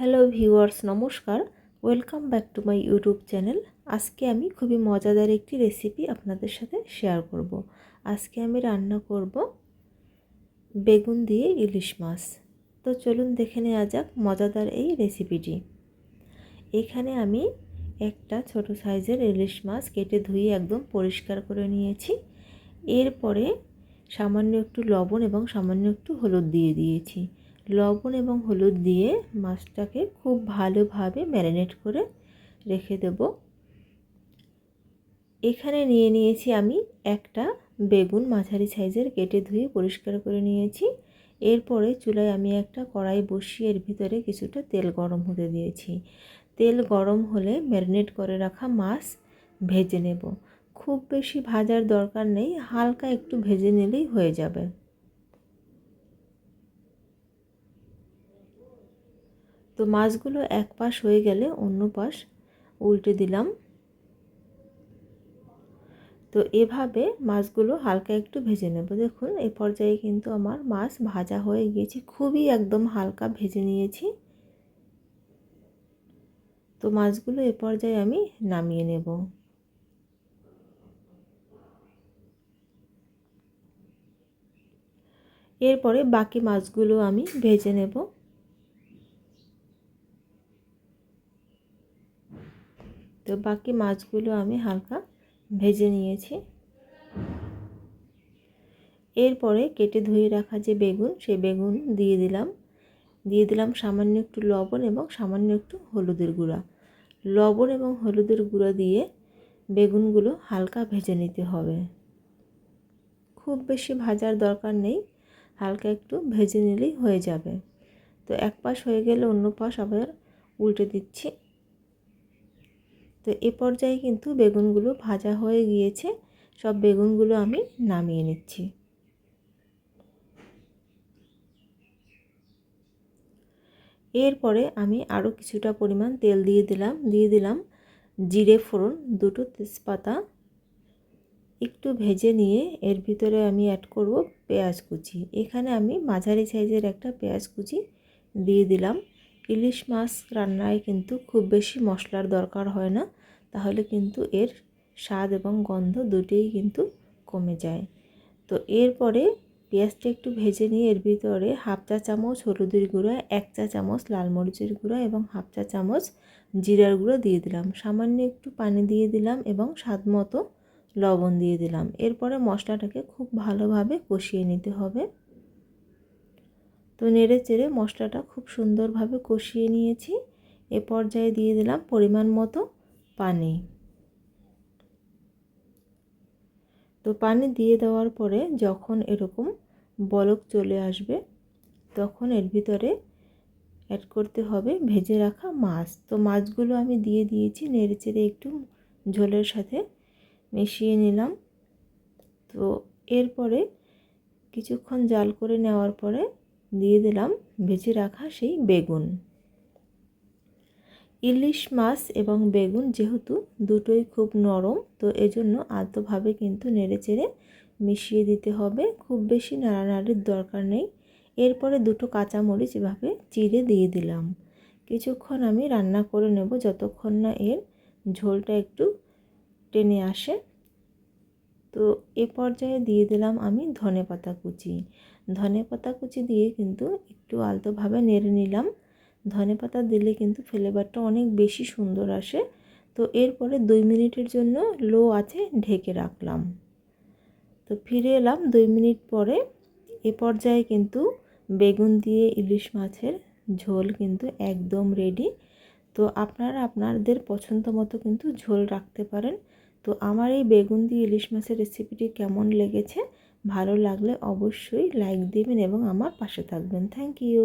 Hello viewers, নমস্কার। Welcome back to my YouTube channel. আজকে আমি খুবই মজাদার একটি রেসিপি আপনাদের সাথে শেয়ার করব। আজকে আমি রান্না করব বেগুন দিয়ে ইলিশ মাছ। তো চলুন দেখে নেওয়া যাক মজাদার এই রেসিপিটি। এখানে আমি একটা ছোট সাইজের ইলিশ মাছ কেটে ধুয়ে একদম পরিষ্কার করে নিয়েছি। এরপরে সামান্য একটু লবণ এবং সামান্য একটু হলুদ দিয়ে দিয়েছি। লবণ এবং হলুদ দিয়ে মাছটাকে খুব ভালোভাবে ম্যারিনেট করে রেখে দেব। এখানে নিয়ে নিয়েছি আমি একটা বেগুন মাঝারি সাইজের কেটে ধুয়ে পরিষ্কার করে নিয়েছি। এরপরে চুলায় আমি একটা কড়াই বসিয়ে এর ভিতরে কিছুটা তেল গরম হতে দিয়েছি। তেল গরম হলে ম্যারিনেট করে রাখা মাছ ভেজে নেব। খুব বেশি ভাজার দরকার নেই, হালকা একটু ভেজে নিলেই হয়ে যাবে। তো মাছগুলো এক পাশ হয়ে গেলে অন্য পাশ উল্টে দিলাম। তো এভাবে মাছগুলো হালকা একটু ভেজে নেব। দেখুন, এ পর্যায়ে কিন্তু আমার মাছ ভাজা হয়ে গিয়েছে। খুবই একদম হালকা ভেজে নিয়েছি। তো মাছগুলো এ পর্যায়ে আমি নামিয়ে নেব। এরপরে বাকি মাছগুলো আমি ভেজে নেব। তো বাকি মাছগুলো আমি হালকা ভেজে নিয়েছি। এরপরে কেটে ধুয়ে রাখা যে বেগুন সেই বেগুন দিয়ে দিলাম। দিয়ে দিলাম সামান্য একটু লবণ এবং সামান্য একটু হলুদের গুঁড়া। লবণ এবং হলুদের গুঁড়া দিয়ে বেগুনগুলো হালকা ভেজে নিতে হবে। খুব বেশি ভাজার দরকার নেই, হালকা একটু ভেজে নিলেই হয়ে যাবে। তো এক পাশ হয়ে গেলে অন্য পাশ আবার উল্টে দিচ্ছি। তো এ পর্যায়ে কিন্তু বেগুনগুলো ভাজা হয়ে গিয়েছে। সব বেগুনগুলো আমি নামিয়ে নিচ্ছি। এরপরে আমি আরও কিছুটা পরিমাণ তেল দিয়ে দিলাম দিয়ে দিলাম জিরে ফোড়ন, দুটো তেজপাতা। একটু ভেজে নিয়ে এর ভিতরে আমি অ্যাড করব পেঁয়াজ কুচি। এখানে আমি মাঝারি সাইজের একটা পেঁয়াজ কুচি দিয়ে দিলাম। ইলিশ মাছ রান্নায় কিন্তু খুব বেশি মশলার দরকার হয় না। তাহলে কিন্তু এর স্বাদ এবং গন্ধ দুটোই কিন্তু কমে যায়। তো এরপরে পেঁয়াজটা একটু ভেজে নিয়ে এর ভিতরে হাফ চা চামচ হলুদের গুঁড়া, এক চা চামচ লাল মরিচের গুঁড়া এবং হাফ চা চামচ জিরার গুঁড়ো দিয়ে দিলাম। সামান্য একটু পানি দিয়ে দিলাম এবং স্বাদ মতো লবণ দিয়ে দিলাম। এরপরে মশলাটাকে খুব ভালোভাবে কষিয়ে নিতে হবে। তো নেড়ে চেড়ে মশলাটা খুব সুন্দরভাবে কষিয়ে নিয়েছি। এ পর্যায়ে দিয়ে দিলাম পরিমাণ মতো পানি। তো পানি দিয়ে দেওয়ার পরে যখন এরকম বলক চলে আসবে, তখন এর ভিতরে অ্যাড করতে হবে ভেজে রাখা মাছ। তো মাছগুলো আমি দিয়ে দিয়েছি, নেড়ে চেড়ে একটু ঝোলের সাথে মিশিয়ে নিলাম। তো এরপরে কিছুক্ষণ জাল করে নেওয়ার পরে দিয়ে দিলাম ভেজে রাখা সেই বেগুন। ইলিশ মাছ এবং বেগুন যেহেতু দুটোই খুব নরম, তো এজন্য আলতোভাবে কিন্তু নেড়ে চেড়ে মিশিয়ে দিতে হবে। খুব বেশি নাড়ানাড়ির দরকার নেই। এরপরে দুটো কাঁচামরিচ এভাবে চিড়ে দিয়ে দিলাম। কিছুক্ষণ আমি রান্না করে নেব যতক্ষণ না এর ঝোলটা একটু টেনে আসে। তো এ পর্যায়ে দিয়ে দিলাম আমি ধনে পাতা কুচি। ধনে পাতা কুচি দিয়ে কিন্তু একটু আলতোভাবে নেড়ে নিলাম। ধনে পাতা দিলে কিন্তু ফ্লেভারটা অনেক বেশি সুন্দর আসে। তো এরপরে দুই মিনিটের জন্য লো আছে ঢেকে রাখলাম। তো ফিরে এলাম দুই মিনিট পরে। এ পর্যায়ে কিন্তু বেগুন দিয়ে ইলিশ মাছের ঝোল কিন্তু একদম রেডি তো আপনারা আপনাদের পছন্দ মতো কিন্তু ঝোল রাখতে পারেন। তো আমার এই বেগুন দিয়ে ইলিশ মাছের রেসিপিটি কেমন লেগেছে ভালো লাগলে অবশ্যই লাইক দেবেন এবং আমার পাশে থাকবেন। Thank you